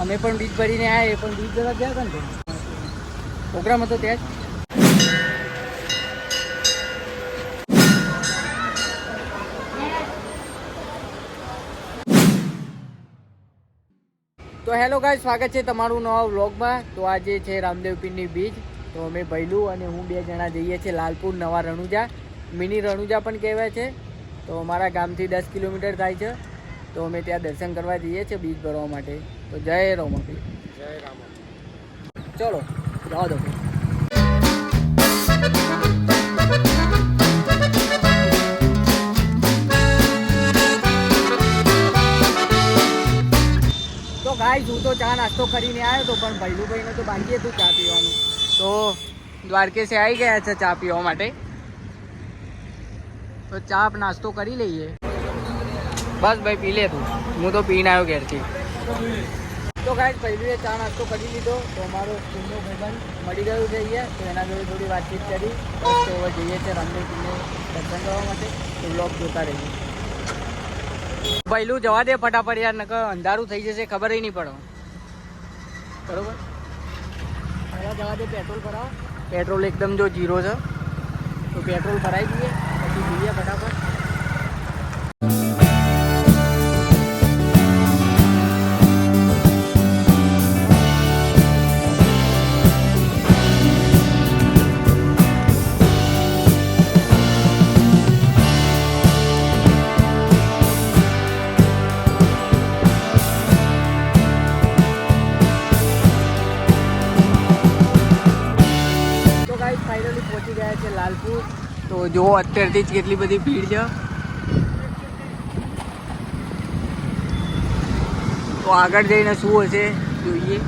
અમે પણ બીજ ભરીને આવ્યા એ પણ બીજ જરા ગયા હતા ને પ્રોગ્રામ હતો ત્યાં જ. તો હેલો ગાય સ્વાગત છે તમારું નવા વ્લોગમાં. તો આજે છે રામદેવ પીરની બીજ. તો અમે ભૈલું અને હું બે જણા જઈએ છીએ લાલપુર નવા રણુજા. મિની રણુજા પણ કહેવાય છે. તો અમારા ગામથી દસ કિલોમીટર થાય છે. તો અમે ત્યાં દર્શન કરવા જઈએ છીએ બીજ ભરવા માટે. તો જય રામાપી. જય રામ ચલો, જવા તો ગાય હું તો ચા નાસ્તો કરીને આવ્યો તો, પણ ભૈલુભાઈને તો બાકી હતું ચા પીવાનું. તો દ્વારકેશે આવી ગયા છે ચા પીવા માટે. તો ચા નાસ્તો કરી લઈએ. બસ ભાઈ, પી લે તું. હું તો પીને આવ્યો ઘેરથી. તો ગાય પહેલું એ ચા નાસ્તો કરી લીધો. તો અમારો સ્કૂલનો ભાઈબંધ મળી ગયો છે અહીંયા. તો એના જોડે થોડી વાતચીત કરી. તો હવે જઈએ છીએ રામદેવપીરને દર્શન કરવા માટે. તો બ્લોગ જોતા રહીએ. પહેલું જવા દે ફટાફટ યાર, નકર અંધારું થઈ જશે, ખબર નહીં પડે. બરોબર? પહેલાં જવા દે, પેટ્રોલ ભરાવો. પેટ્રોલ એકદમ જો જીરો છે. તો પેટ્રોલ ભરાઈ દઈએ તો જો અત્યારથી જ કેટલી બધી ભીડ છે. તો આગળ જઈને શું હશે, જોઈએ.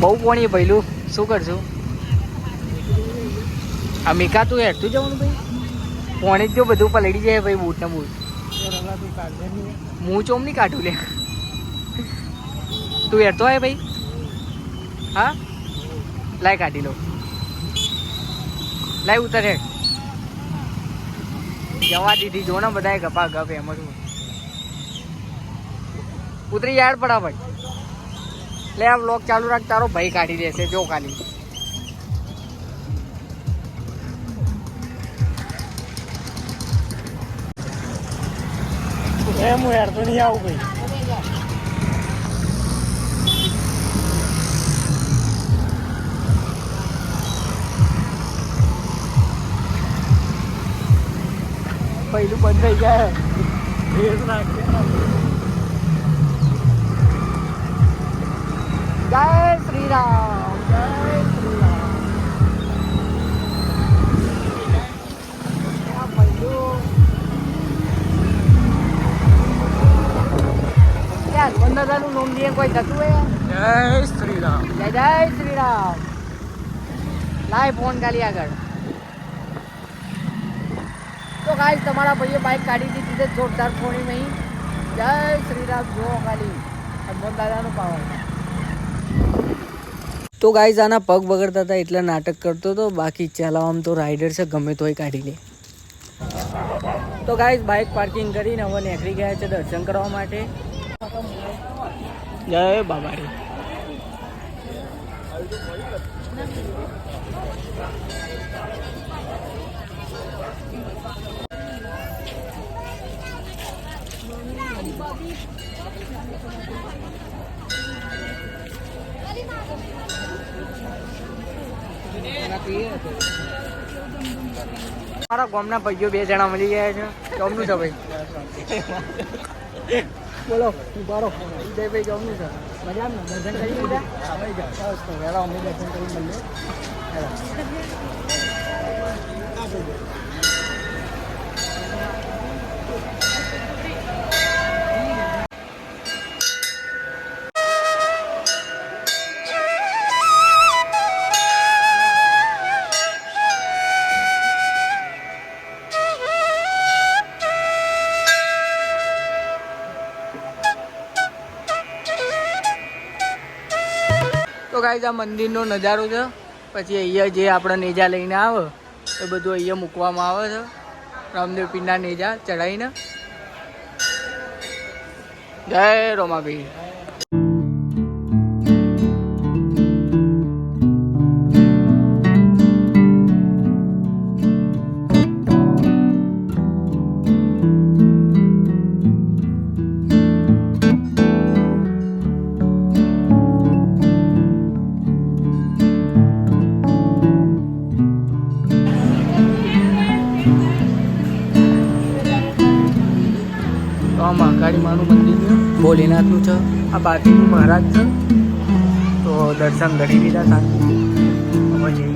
બહુ પોણી ભૈલું? શું કરશું? આ મીકાતું હેઠતું જવાનું ભાઈ? પોણી જ બધું પલડી જાય ભાઈ, બૂટ ને બૂટ. હું ચોમ નહીં કાઢું લે. તું હેરતો હોય ભાઈ. હા? લાય કાઢી લો. લાય ઉતર હેડ જવા દીધી જો ને બધાએ ગપા ગપ એમ જ ઉતરી યાર ફટાફટ. લે, આ બ્લોક ચાલુ રાખ, તારો ભાઈ કાઢી દેશે જો ખાલી. એમ યાર, તો નહીં આવું ભાઈ પહેલું બંધ થઈ જાય. જય શ્રી રામ જય શ્રી રામ નોમ કોઈ થતું હોય? જય શ્રી રામ જય જય શ્રી રામ લાય ફોન ખાલી આગળ. તો ગાઈસ તમારા ભાઈએ બાઇક કાઢી દીધી છે, જોરદાર નહીં. જય શ્રી રામ જો ખાલી. હનુમાન દાદાનું પાવર. તો ગાઈઝ આના પગ બગડતા હતા એટલે નાટક કરતો હતો. બાકી ચલાવવામાં તો રાઈડર છે, ગમે તોય કાઢી લે. તો ગાઈઝ બાઇક પાર્કિંગ કરીને હવે નીકળી ગયા છે દર્શન કરવા માટે. જય બાબારી મારા ગામના ભાઈઓ બે જણા મળી ગયા છે. ગામનું છે ભાઈ. બોલો ઉભારો ઉદયભાઈ ગામનું છે. મજા ને દર્શન કરી લીધા? તો વેળા અમે દર્શન કરી મળીએ કાંઈ આ મંદિરનો નજારો છે. પછી અહીંયા જે આપણે નેજા લઈને આવે, એ બધું અહીંયા મૂકવામાં આવે છે. રામદેવ પીરના નેજા ચડાવીને જય રોમાભાઈ ભોલેનાથનું છે. આ બાજુનું મહારાજ છે. તો દર્શન કરી લીધા જઈએ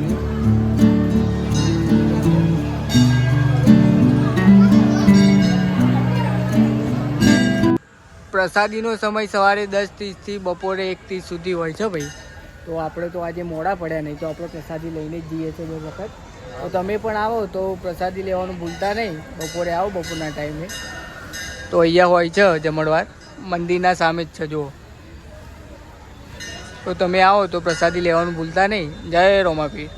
પ્રસાદીનો સમય સવારે દસ ત્રીસથી બપોરે એક ત્રીસ સુધી હોય છે ભાઈ. તો આપણે તો આજે મોડા પડ્યા નહીં, તો આપણે પ્રસાદી લઈને જ જઈએ છીએ બે વખત. તો તમે પણ આવો, તો પ્રસાદી લેવાનું ભૂલતા નહીં. બપોરે આવો, બપોરના ટાઈમે. તો અહીંયા હોય છે જમણવાર. મંદિરના સામે જ છે, જુઓ. તો તમે આવો તો પ્રસાદી લેવાનું ભૂલતા નહીં. જય રોમાપીર.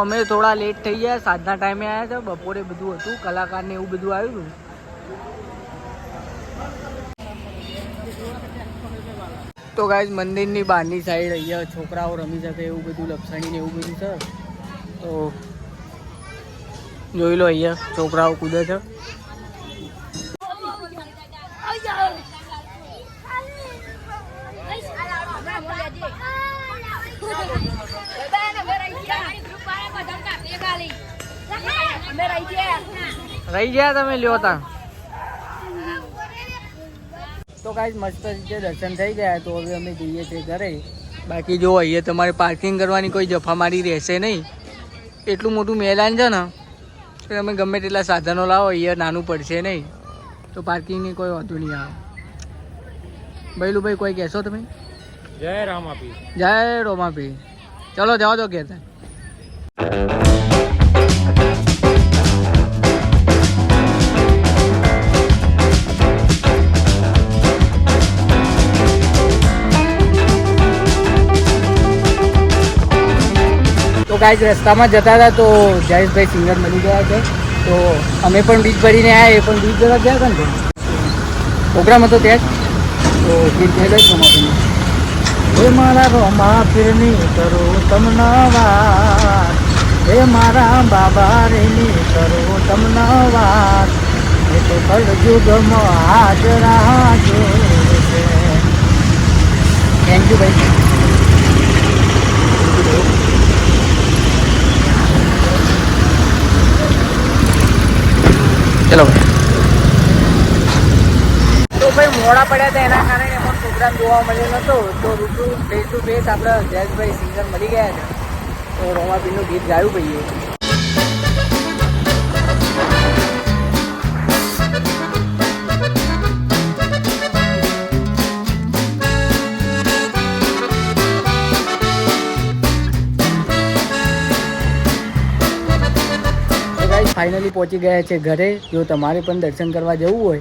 અમે થોડા લેટ થઈ ગયા, સાંજના ટાઈમે આવ્યા છે બપોરે બધું હતું કલાકારને એવું બધું આવ્યું હતું. તો ગાય મંદિરની બહારની સાઈડ અહીંયા છોકરાઓ રમી શકે એવું બધું લપસણી ને એવું બધું છે. તો જોઈ લો અહીંયા છોકરાઓ કૂદે છે. રહી ગયા. તમે લ્યો તા. તો કાંઈ મસ્ત રીતે દર્શન થઈ ગયા. તો હવે અમે જઈએ છીએ ઘરે. બાકી જો અહીંયા તમારે પાર્કિંગ કરવાની કોઈ જફામારી રહેશે નહીં. એટલું મોટું મેદાન છે ને કે તમે ગમે તેટલા સાધનો લાવો અહીંયા નાનું પડશે નહીં. તો પાર્કિંગની કોઈ વાંધો નહીં આવે. ભાઈલું ભાઈ કોઈ કહેશો તમે? જય રામાપી જય રોમાપી ચલો જાઓ તો ઘેર. ગાઈઝ રસ્તામાં જતા હતા તો જયેશભાઈ સિંગર મળી ગયા છે. તો અમે પણ બીજ ભરીને આવ્યા એ પણ બીજ જવા ગયા હતા ને પ્રોગ્રામ હતો ત્યાં જ. તો બીજ થઈ લઈ રોમાભીનું હે મારા રોમા ફિરની કરો તમના વાત હે મારા બાબા રેની કરો તમના વાત એ તો કળયુગમાં હાજરા જો છે થેન્ક યુ ભાઈ. ચલો તો ભાઈ મોડા પડ્યા હતા, એના કારણે પણ પ્રોગ્રામ જોવા મળ્યો નહોતો તો રૂબરૂ ફેસ ટુ ફેસ આપણે જયેશભાઈ સિંગર મળી ગયા છે. તો રોમાબીનું ગીત ગાયું ભાઈએ. ફાઇનલી પહોંચી ગયા છે ઘરે. જો તમારે પણ દર્શન કરવા જવું હોય,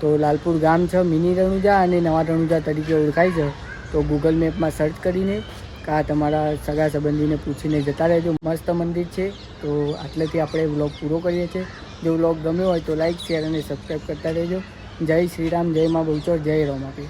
તો લાલપુર ગામ છે, મિની રણુજા અને નવા રણુજા તરીકે ઓળખાય છે. તો ગૂગલ મેપમાં સર્ચ કરીને કાં તમારા સગા સંબંધીને પૂછીને જતા રહેજો. મસ્ત મંદિર છે. તો આટલેથી આપણે વ્લોગ પૂરો કરીએ છીએ. જો વ્લોગ ગમ્યો હોય તો લાઇક શેર અને સબસ્ક્રાઈબ કરતા રહેજો. જય શ્રીરામ જય મા બહુચોર જય રોમાપી